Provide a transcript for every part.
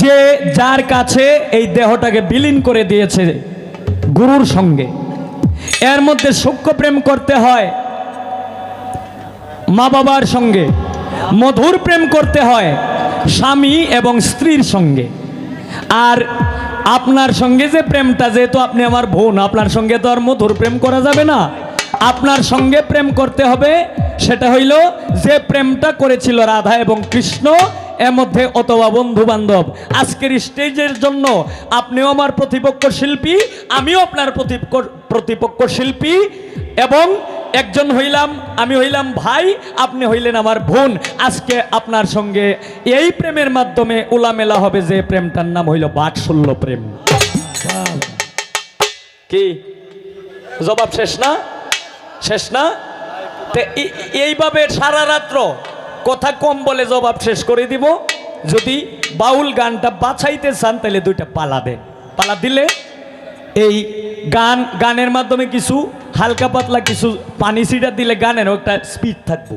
যে যার কাছে এই দেহটাকে বিলীন করে দিয়েছে গুরুর সঙ্গে, এর মধ্যে সূক্ষ্ম প্রেম করতে হয় মা বাবার সঙ্গে, মধুর প্রেম করতে হয় স্বামী এবং স্ত্রীর সঙ্গে। আর আপনার সঙ্গে যে প্রেমটা, যেহেতু আপনি আমার বোন, আপনার সঙ্গে তো আর মধুর প্রেম করা যাবে না। আপনার সঙ্গে প্রেম করতে হবে, সেটা হইল যে প্রেমটা করেছিল রাধা এবং কৃষ্ণ এর মধ্যে অথবা বন্ধু বান্ধব আজকের স্টেজের জন্য আপনিও আমার প্রতিপক্ষ শিল্পী, আমিও আপনার প্রতিপক্ষ শিল্পী এবং একজন হইলাম, আমি হইলাম ভাই, আপনি হইলেন আমার বোন। আজকে আপনার সঙ্গে এই প্রেমের মাধ্যমে উলামেলা হবে যে প্রেমটার নাম হইল বাৎসল্য প্রেম। কি? জবাব শেষ না? শেষ না? এইভাবে সারা রাত্র কথা কম বলে জবাব শেষ করে দিব। যদি বাউল গানটা বাছাইতে চান, তাহলে দুইটা পালা পালা দিলে এই গান, গানের মাধ্যমে কিছু হালকা পাতলা কিছু পানি সিটা দিলে গানের একটা স্পিড থাকব।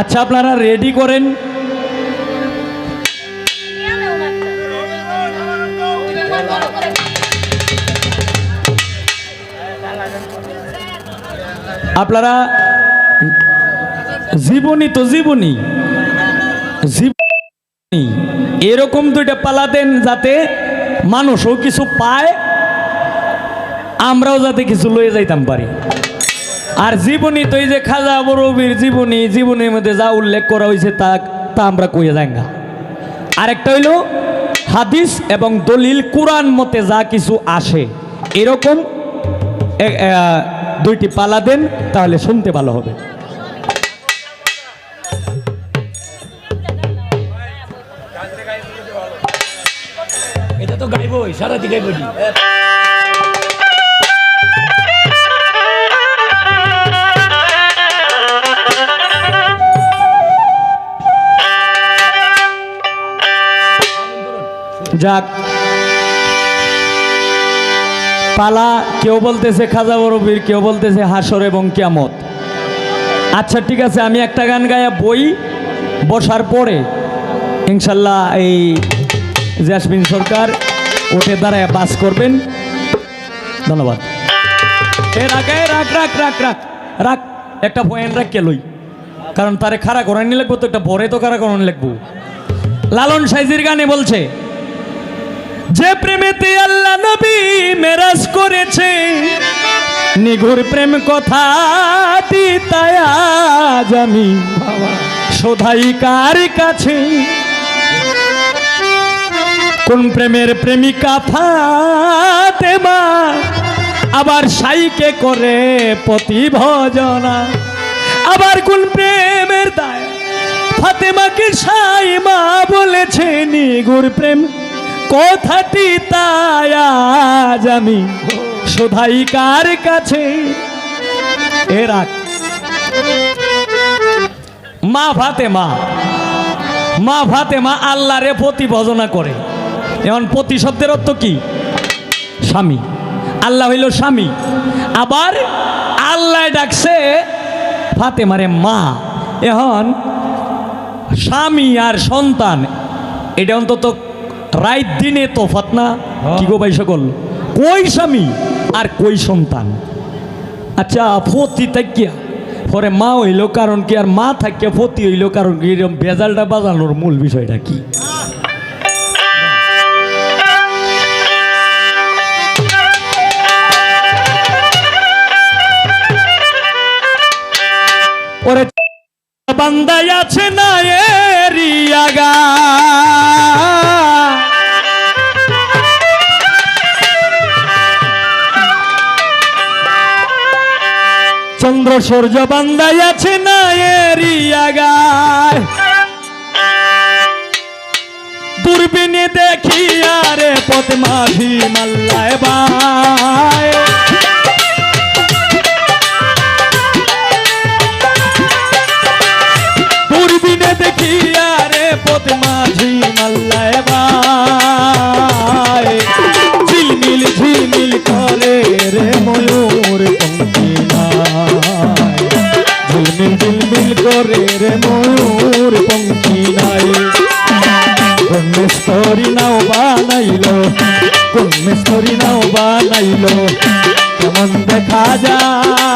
আচ্ছা আপনারা রেডি করেন? আপনারা জীবনী তো জীবনী। জীবনী। এরকম দুইটা পালা দেন যাতে মানুষও কিছু পায়, আমরাও যাতে কিছু লয়ে যাইতাম পারি। আর জীবনী তো এই যে খাজা বরবির জীবনী, জীবনীর মধ্যে যা উল্লেখ করা হয়েছে তা তা আমরা কইয়া যাই না। আরেকটা হইল, হাদিস এবং দলিল কোরআন মতে যা কিছু আসে, এরকম দুইটি পালা দেন, তাহলে শুনতে ভালো হবে। এটা তো গাইবই দিকে যাক। পালা, কেউ বলতেছে খাজা বরবির কেউ বলতেছে হাসর এবং কিয়ামত। আচ্ছা ঠিক আছে, আমি একটা গান গায়া বই বসার পরে ইনশাল্লাহ এই জ্যাসমিন সরকার ওঠে দাঁড়ায়, বাস করবেন। ধন্যবাদ। রাখ রাখ রাখ রাখ রাখ রাখ একটা পয়েন্ট রাখ লই? কারণ তারে খাড়া করানি লাগবো তো, একটা বরে তো খাড়া করানি লাগবো। লালন সাইজির গানে বলছে যে প্রেমেতে আল্লাহ নবী মেরাজ করেছে নিঘুর প্রেম কথা আমি শোধাই কার কাছে? কোন প্রেমের প্রেমিকা ফাতেমা? আবার সাইকে করে পতি ভজনা আবার কোন প্রেমের দায়? ফাতেমাকে সাই মা বলেছে, নিগুর প্রেম কথাটি তাই আজ আমি শোধাই কার কাছে। এ রাখ মা ফাতেমা মা ফাতেমা আল্লাহরে প্রতি ভজনা করে। এমন প্রতি শব্দের অর্থ কি? স্বামী। আল্লাহ হইল স্বামী। আবার আল্লাহ ডাকছে ফাতেমারে মা। এখন স্বামী আর সন্তান, এটা অন্তত রাত দিনে তোফাত না, কি গো ভাই সকল? কই স্বামী? আর কই সন্তান? আচ্ছা ফতি থাকিয়া পরে মা হইল কারণ কি, আর মা থাকিয়া ফতি হইল কারণ কি এরকম বেজালটা বাজানোর মূল বিষয়টা কি? ওরে বান্দায় আছে না এরিয়াগা সূর্য বান্দায় আছে না এরিয়াগায় দূরবীনে দেখি আরে পথ মাঝি মাল্লায় বায়। দূরবীনে দেখি আরে পথ কেমন দেখা যায়।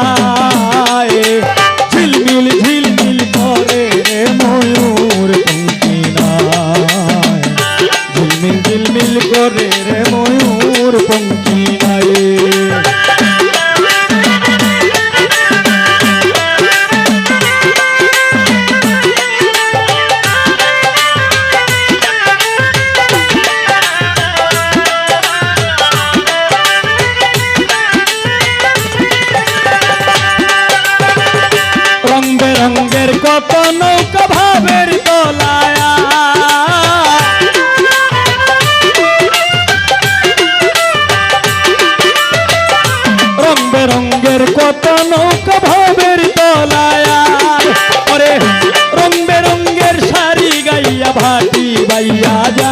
বাইয়া যা।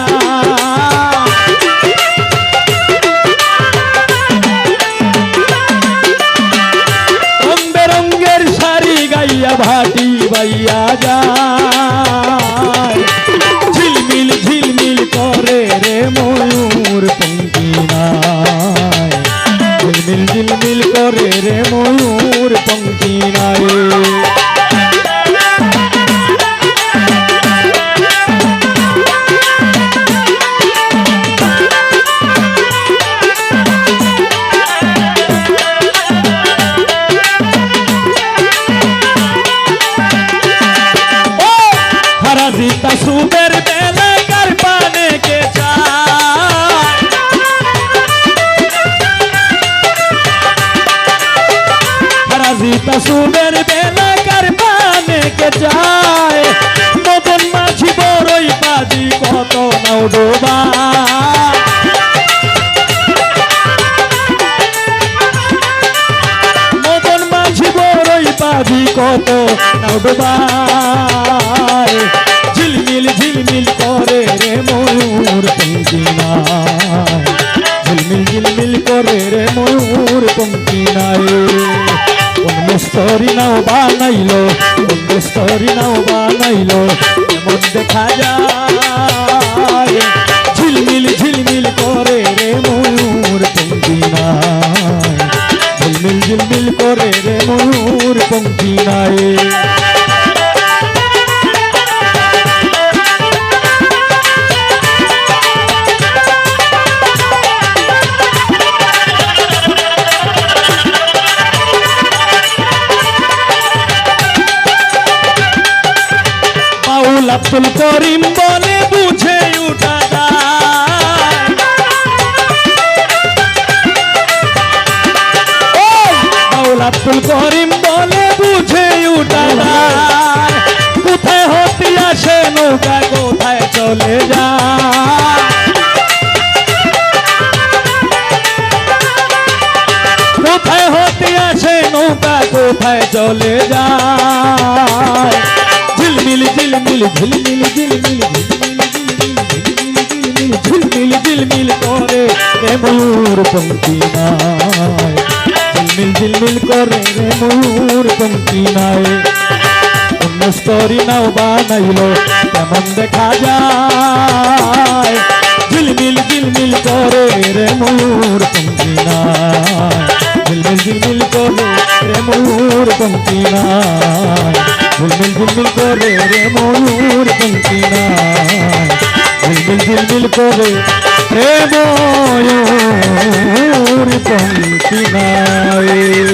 রং বেরঙ্গের শাড়ি গাইয়া ভাটি বাইয়া যায় ঝিলমিল ঝিলমিল করে রে ময়ূর পঙ্কি নাই। ঝিলমিল ঝিলমিল করে রে ময়ূর পঙ্কি সীতা সুমের বেলাকার পানে কে যায়? মদন মাঝি বড়ই বাজি, কত নাও ডোবা। মদন মাঝি বড়ই বাজি, কত নাও ডোবায় ঝিলমিল ঝিলমিল করে রে ময়ূর পঙ্কিনায়। ঝিলমিল ঝিলমিল করে রে ময়ূর পঙ্কিনায়। কোন মিস্তরি নাও বানাইলো কোন মিস্তরি নাও বানাইলো, এমন দেখা যায়। ঝিলমিল ঝিলমিল করে রে ময়ূর পঙ্কিনায় ঝিলমিল ঝিলমিল করে রে ময়ূর পঙ্কি নাই। আব্দুল করিম বলে বুঝে উঠা আব্দুল করিম বলে বুঝে উঠা কোথায় হতে আসে নৌকা, কোথায় চলে যায় কোথায় হতে আসে নৌকা, কোথায় চলে যায় ঝিলমিল ঝিলমিল ঝিলমিল ঝিলমিল ঝিলমিল করে রে ময়ূর পঙ্কি নাই ঝিলমিল ঝিলমিল করে রে ময়ূর পঙ্কি নাই অন্য স্তরি নাও বানাইলো, কেমন দেখা যায়? ঝিলমিল ঝিলমিল করে রে ময়ূর পঙ্কি নাই ঝিলমিল ঝিলমিল করে রে ময়ূর পঙ্কি নাই ঝিলমিল ঝিলমিল করে রে ময়ূর পঙ্কি নাই ঝিলমিল